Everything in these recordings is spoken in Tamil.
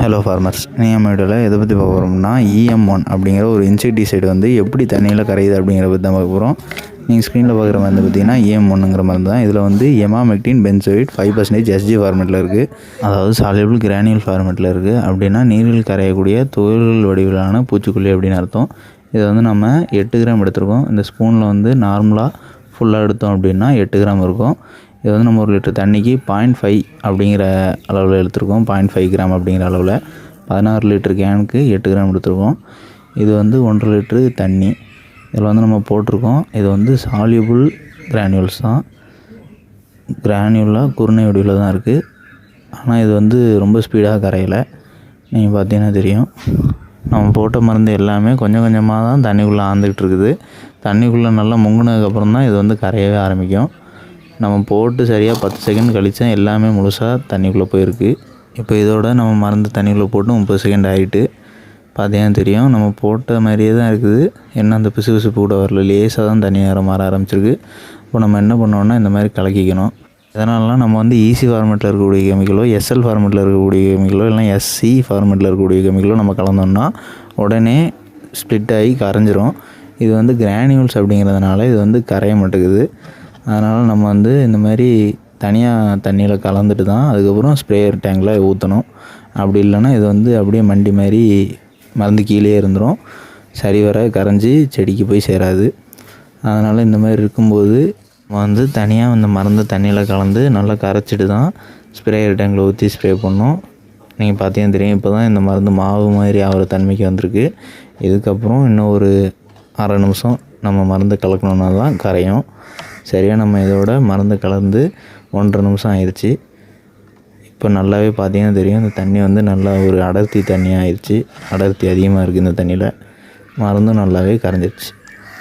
ஹலோ ஃபார்மர்ஸ் நீங்கள் வீடியோவில் எதை பற்றி பார்க்க போகிறோம்னா இஎம் ஒன் அப்படிங்கிற ஒரு இன்செக்டிசைடு வந்து எப்படி தண்ணியில் கரையுது அப்படிங்கிற பற்றி தான் பார்க்க போகிறோம் நீங்கள் ஸ்க்ரீனில் பார்க்குற மருந்து பார்த்தீங்கன்னா இஎம் ஒன்னுங்கிற மருந்து தான். இதில் வந்து emamectin benzoate five percentage SG ஃபார்மெட்டில் இருக்குது அதாவது சாலியபிள் கிரானியல் ஃபார்மெட்டில் இருக்குது அப்படின்னா நீரில் கரையக்கூடிய தொழில்கள் வடிவிலான பூச்சிக்கொல்லி அப்படின்னு அர்த்தம். இதை வந்து நம்ம எட்டு கிராம் எடுத்திருக்கோம். இந்த ஸ்பூனில் வந்து நார்மலாக ஃபுல்லாக எடுத்தோம் அப்படின்னா எட்டு கிராம் இருக்கும். இது வந்து நம்ம ஒரு லிட்டர் தண்ணிக்கு பாயிண்ட் ஃபைவ் அப்படிங்கிற அளவில் எடுத்துருக்கோம். பாயிண்ட் ஃபைவ் கிராம் அப்படிங்கிற அளவில். பதினாறு லிட்டர் கேனுக்கு எட்டு கிராம் எடுத்துருக்கோம். இது வந்து ஒன்றரை லிட்ரு தண்ணி. இதில் வந்து நம்ம போட்டிருக்கோம். இது வந்து சால்யூபிள் கிரானியூல்ஸ் தான். கிரானியூலாக குருணை வடிவில் தான் இருக்குது ஆனால் இது வந்து ரொம்ப ஸ்பீடாக கரையலை. நீங்கள் பார்த்தீங்கன்னா தெரியும். நம்ம போட்ட மருந்து எல்லாமே கொஞ்சம் கொஞ்சமாக தான் தண்ணிக்குள்ளே ஆந்துக்கிட்டு இருக்குது. தண்ணிக்குள்ளே நல்லா முங்கினதுக்கப்புறம் தான் இது வந்து கரையவே ஆரம்பிக்கும். நம்ம போட்டு சரியாக பத்து செகண்ட் கழிச்சா எல்லாமே முழுசாக தண்ணிக்குள்ளே போயிருக்கு. இப்போ இதோட நம்ம மருந்து தண்ணிக்குள்ளே போட்டு முப்பது செகண்ட் ஆகிட்டு பார்த்தீங்கன்னா தெரியும்? நம்ம போட்ட மாதிரியே தான் இருக்குது. என்ன அந்த பிசு பிசுப்பு கூட வரல. லேசாக தான் தண்ணி வேறு மாற ஆரம்பிச்சிருக்கு. இப்போ நம்ம என்ன பண்ணோன்னா இந்த மாதிரி கலக்கிக்கணும். இதனாலலாம் நம்ம வந்து ஈசி ஃபார்மேட்டில் இருக்கக்கூடிய கெமிக்கலோ எஸ்எல் ஃபார்மேட்டில் இருக்கக்கூடிய கெமிக்கலோ இல்லை எஸ்சி ஃபார்மேட்டில் இருக்கக்கூடிய கெமிக்கலோ நம்ம கலந்தோம்னா உடனே ஸ்ப்ளிட் ஆகி கரைஞ்சிரும். இது வந்து கிரானியூல்ஸ் அப்படிங்கிறதுனால இது வந்து கரைய மாட்டேங்குது. அதனால் நம்ம வந்து இந்த மாதிரி தனியாக தண்ணியில் கலந்துட்டு தான் அதுக்கப்புறம் ஸ்ப்ரேயர் டேங்கில் ஊற்றணும் அப்படி இல்லைன்னா இது வந்து அப்படியே மண்டி மாதிரி மருந்து கீழே இருந்துடும் சரி வர கரைஞ்சி செடிக்கு போய் சேராது. அதனால் இந்த மாதிரி இருக்கும்போது வந்து தனியாக இந்த மருந்து தண்ணியில் கலந்து நல்லா கரைச்சிட்டு தான் ஸ்ப்ரேயர் டேங்கில் ஊற்றி ஸ்ப்ரே பண்ணோம். நீங்கள் பார்த்தீங்கன்னா தெரியும் இப்போ தான் இந்த மருந்து மாவு மாதிரி ஆகிற தன்மைக்கு வந்திருக்கு. இதுக்கப்புறம் இன்னும் ஒரு அரை நிமிஷம் நம்ம மருந்து கலக்கணுன்னா தான் கரையும். சரியாக நம்ம இதோட மருந்து கலந்து ஒன்றரை நிமிஷம் ஆயிடுச்சு. இப்போ நல்லாவே பார்த்தீங்கன்னா தெரியும் இந்த தண்ணி வந்து நல்லா ஒரு அடர்த்தி தண்ணியாக ஆயிடுச்சு. அடர்த்தி அதிகமாக இருக்குது இந்த தண்ணியில். மருந்தும் நல்லாவே கரைஞ்சிருச்சு.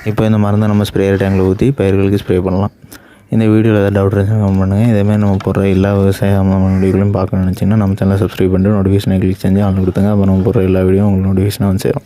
இப்போ இந்த மருந்தை நம்ம ஸ்ப்ரேயர் டேங்கில் ஊற்றி பயிர்களுக்கு ஸ்ப்ரே பண்ணலாம். இந்த வீடியோவில் ஏதாவது டவுட் இருந்தால் கமெண்ட் பண்ணுங்கள் இதேமாதிரி நம்ம போடுற எல்லா விவசாய சம்பந்தமான வீடியோக்களையும் பார்க்கணும்னு நினச்சிங்கன்னா நம்ம சேனலை சப்ஸ்கிரைப் பண்ணிட்டு நோட்டிஃபிகேஷனை கிளிக் செஞ்சு ஆன் கொடுத்துங்க. அப்புறம் நம்ம போடுற எல்லா வீடியோ உங்களுக்கு நோட்டிஃபிகேஷனாக வந்து சேரும்.